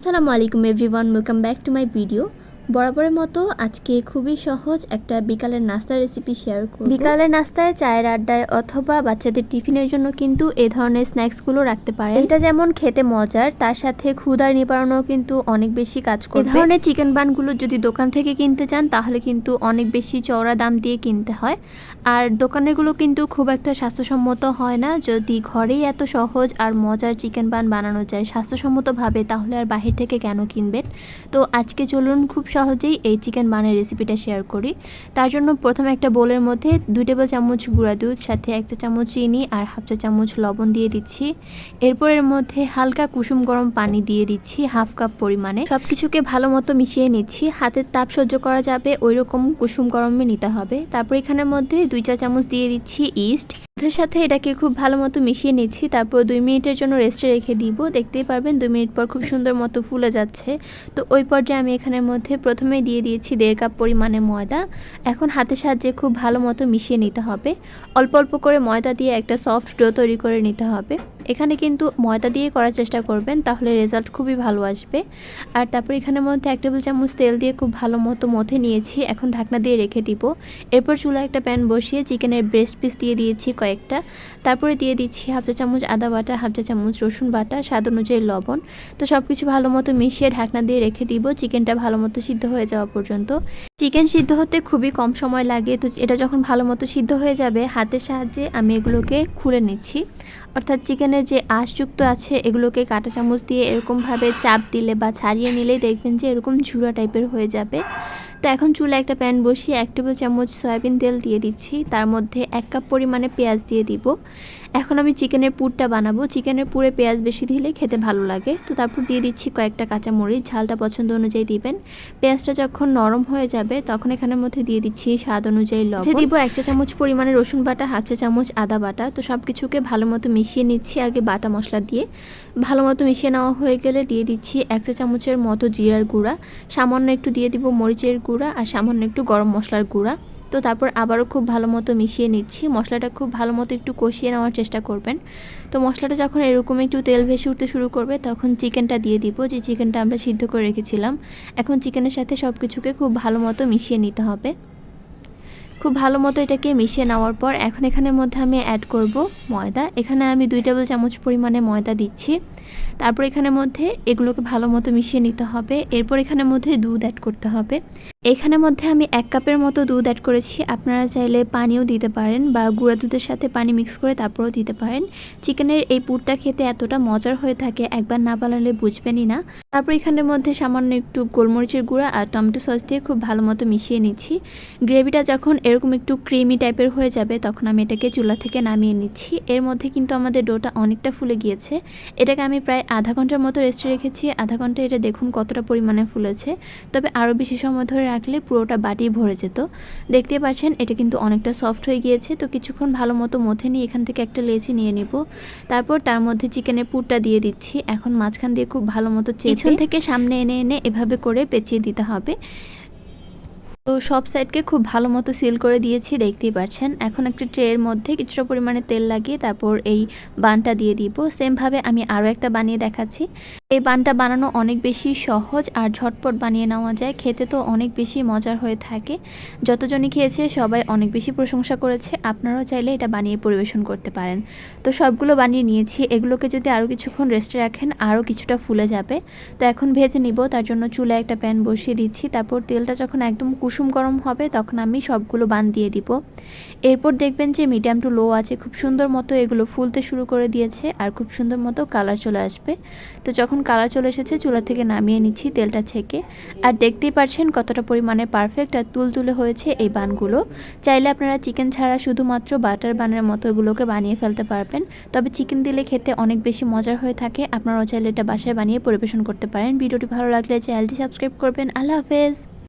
আসসালামু আলাইকুম everyone welcome back to my video বরাবরের মতো আজকে খুবই সহজ একটা বিকালের নাস্তার রেসিপি শেয়ার করব। বিকালের নাস্তায় চায়ের আড্ডায় অথবা বাচ্চাদের টিফিনের জন্য কিন্তু এই ধরনের স্ন্যাক্সগুলো রাখতে পারে এটা যেমন খেতে মজার তার সাথে ক্ষুধার নিবারণও কিন্তু অনেক বেশি কাজ করে এই ধরনের চিকেন বানগুলো যদি দোকান থেকে কিনতে চান তাহলে কিন্তু অনেক বেশি চওড়া দাম দিয়ে কিনতে হয়। আর দোকানেরগুলো কিন্তু খুব একটা স্বাস্থ্যসম্মত হয় না। যদি ঘরেই এত সহজ আর মজার চিকেন বান বানানো যায় স্বাস্থ্যসম্মতভাবে তাহলে আর বাহির থেকে কেন কিনবেন? তো আজকে চলুন খুব সহজেই এই চিকেন বানের রেসিপিটা শেয়ার করি। তার জন্য প্রথমে একটা বোলের মধ্যে দুই টেবিল চামচ গুঁড়া দুধ, সাথে এক চা চামচ চিনি আর হাফ চা চামচ লবণ দিয়ে দিচ্ছি। এরপর এর মধ্যে হালকা কুসুম গরম পানি দিয়ে দিচ্ছি হাফ কাপ পরিমাণে। সব কিছুকে ভালো মতো মিশিয়ে নিচ্ছি। হাতের তাপ সহ্য করা যাবে ওই রকম কুসুম গরমে নিতে হবে। তারপর এখানের মধ্যে দুই চা চামচ দিয়ে দিচ্ছি ইস্ট দুধের সাথে এটাকে খুব ভালো মতো মিশিয়ে নিচ্ছি। তারপর দুই মিনিটের জন্য রেস্টে রেখে দিব। দেখতেই পারবেন দুই মিনিট পর খুব সুন্দর মতো ফুলে যাচ্ছে। তো ওই পর্যায়ে আমি এখানের মধ্যে প্রথমে দিয়ে দিয়েছি দেড় কাপ পরিমাণে ময়দা। এখন হাতের সাহায্যে খুব ভালো মতো মিশিয়ে নিতে হবে। অল্প অল্প করে ময়দা দিয়ে একটা সফট ডো তৈরি করে নিতে হবে। এখানে কিন্তু ময়দা দিয়ে করার চেষ্টা করবেন, তাহলে রেজাল্ট খুবই ভালো আসবে। আর তারপর এখানের মধ্যে এক টেবিল চামচ তেল দিয়ে খুব ভালো মতো মথে নিয়েছি, এখন ঢাকনা দিয়ে রেখে দিব। এরপর চুলা একটা প্যান বসিয়ে চিকেনের ব্রেস্ট পিস দিয়ে দিয়েছি কয়েকটা। তারপরে দিয়ে দিচ্ছি হাফ চা চামচ আদা বাটা হাফ চা চামচ রসুন বাটা, স্বাদ অনুযায়ী লবণ। তো সব কিছু ভালো মতো মিশিয়ে ঢাকনা দিয়ে রেখে দিব চিকেনটা ভালো মতো সিদ্ধ হয়ে যাওয়া পর্যন্ত। চিকেন সিদ্ধ হতে খুবই কম সময় লাগে, তো এটা যখন ভালো মতো সিদ্ধ হয়ে যাবে, হাতের সাহায্যে আমি এগুলোকে খুলে নিচ্ছি। অর্থাৎ চিকেনের যে আঁশযুক্ত আছে, এগুলোকে কাঁটা চামচ দিয়ে এরকমভাবে চাপ দিলে বা ছাড়িয়ে নিলেই দেখবেন যে এরকম ঝুড়া টাইপের হয়ে যাবে। তো এখন চুলে একটা প্যান বসিয়ে এক টেবিল চামচ সয়াবিন তেল দিয়ে দিচ্ছি, তার মধ্যে এক কাপ পরিমাণে পেঁয়াজ দিয়ে দিব। এখন আমি চিকেনের পুরটা বানাবো। চিকেনের পুরে পেঁয়াজ বেশি দিলে খেতে ভালো লাগে। তো তারপর দিয়ে দিচ্ছি কয়েকটা কাঁচা মরিচ ঝালটা পছন্দ অনুযায়ী দিবেন। পেঁয়াজটা যখন নরম হয়ে যাবে, তখন এখানের মধ্যে দিয়ে দিচ্ছি স্বাদ অনুযায়ী লবণ। দিব এক চা চামচ পরিমাণে রসুন বাটা, হাফ চা চামচ আদা বাটা। তো সব কিছুকে ভালো মতো মিশিয়ে নিচ্ছি আগে বাটা মশলা দিয়ে। ভালো মতো মিশিয়ে নেওয়া হয়ে গেলে দিয়ে দিচ্ছি এক চা চামচের মতো জিরার গুঁড়া। সামান্য একটু দিয়ে দিব মরিচের গুঁড়া আর সামান্য একটু গরম মশলার গুঁড়া। তো তারপর আবারও খুব ভালো মতো মিশিয়ে নিচ্ছি। মশলাটা খুব ভালো মতো একটু কষিয়ে নেওয়ার চেষ্টা করবেন। তো মশলাটা যখন এরকম একটু তেল ভেসে উঠতে শুরু করবে, তখন চিকেনটা দিয়ে দিব, যে চিকেনটা আমরা সিদ্ধ করে রেখেছিলাম। এখন চিকেনের সাথে সব কিছুকে খুব ভালো মতো মিশিয়ে নিতে হবে। খুব ভালো মতো এটাকে মিশিয়ে নেওয়ার পর এখন এখানের মধ্যে আমি অ্যাড করব ময়দা। এখানে আমি দুই টেবিল চামচ পরিমাণে ময়দা দিচ্ছি। তারপর এখানের মধ্যে এগুলোকে ভালো মতো মিশিয়ে নিতে হবে। এরপর এখানের মধ্যে দুধ অ্যাড করতে হবে। এখানের মধ্যে আমি এক কাপের মতো দুধ অ্যাড করেছি। আপনারা চাইলে পানিও দিতে পারেন বা গুঁড়া দুধের সাথে পানি মিক্স করে তারপরেও দিতে পারেন। চিকেনের এই পুরটা খেতে এতটা মজার হয়ে থাকে, একবার না বানালে বুঝবেনই না। তারপর এখানের মধ্যে সামান্য একটু গোলমরিচের গুঁড়া আর টমেটো সস দিয়ে খুব ভালো মতো মিশিয়ে নিচ্ছি। গ্রেভিটা যখন এরকম একটু ক্রিমি টাইপের হয়ে যাবে, তখন আমি এটাকে চুলা থেকে নামিয়ে নিচ্ছি। এর মধ্যে কিন্তু আমাদের ডোটা অনেকটা ফুলে গিয়েছে। এটাকে আমি প্রায় আধা ঘণ্টার মতো রেস্টে রেখেছি। আধা ঘণ্টা এটা দেখুন কতটা পরিমাণে ফুলেছে। তবে আরও বেশি সময় ধরে রাখলে পুরোটা বাটি ভরে যেত। দেখতে পাচ্ছেন, এটা কিন্তু অনেকটা সফট হয়ে গিয়েছে। তো কিছুক্ষণ ভালো মতো মথে নিয়ে এখান থেকে একটা লেচি নিয়ে নিব। তারপর তার মধ্যে চিকেনের পুরটা দিয়ে দিচ্ছি। এখন মাঝখান দিয়ে খুব ভালো মতো পেছন থেকে সামনে এনে এনে এভাবে করে পেঁচিয়ে দিতে হবে। তো সব সাইডকে খুব ভালো মতো সিল করে দিয়েছি, দেখতেই পাচ্ছেন এখন একটা ট্রের মধ্যে কিছুটা পরিমাণে তেল লাগিয়ে তারপর এই বানটা দিয়ে দিব। সেমভাবে আমি আরও একটা বানিয়ে দেখাচ্ছি। এই বানটা বানানো অনেক বেশি সহজ আর ঝটপট বানিয়ে নেওয়া যায়। খেতে তো অনেক বেশি মজার হয়ে থাকে। যতজনই খেয়েছে সবাই অনেক বেশি প্রশংসা করেছে। আপনারাও চাইলে এটা বানিয়ে পরিবেশন করতে পারেন। তো সবগুলো বানিয়ে নিয়েছি। এগুলোকে যদি আরও কিছুক্ষণ রেস্টে রাখেন, আরও কিছুটা ফুলে যাবে। তো এখন ভেজে নিব। তার জন্য চুলে একটা প্যান বসিয়ে দিচ্ছি। তারপর তেলটা যখন একদম কুসুম গরম হবে, তখন আমি সবগুলো বান দিয়ে দিব। এরপর দেখবেন যে মিডিয়াম টু লো আছে, খুব সুন্দর মতো এগুলো ফুলতে শুরু করে দিয়েছে আর খুব সুন্দর মতো কালার চলে আসবে। তো যখন কালার চলে এসেছে, চুলা থেকে নামিয়ে নিচ্ছি তেলটা ছেঁকে। আর দেখতেই পারছেন কতটা পরিমাণে পারফেক্ট আর তুলতুলে হয়েছে এই বানগুলো। চাইলে আপনারা চিকেন ছাড়া শুধুমাত্র বাটার বানের মতো এগুলোকে বানিয়ে ফেলতে পারবেন। তবে চিকেন দিলে খেতে অনেক বেশি মজার হয়ে থাকে। আপনারাও চাইলে এটা বাসায় বানিয়ে পরিবেশন করতে পারেন। ভিডিওটি ভালো লাগলে চ্যানেলটি সাবস্ক্রাইব করবেন। আল্লাহ হাফেজ।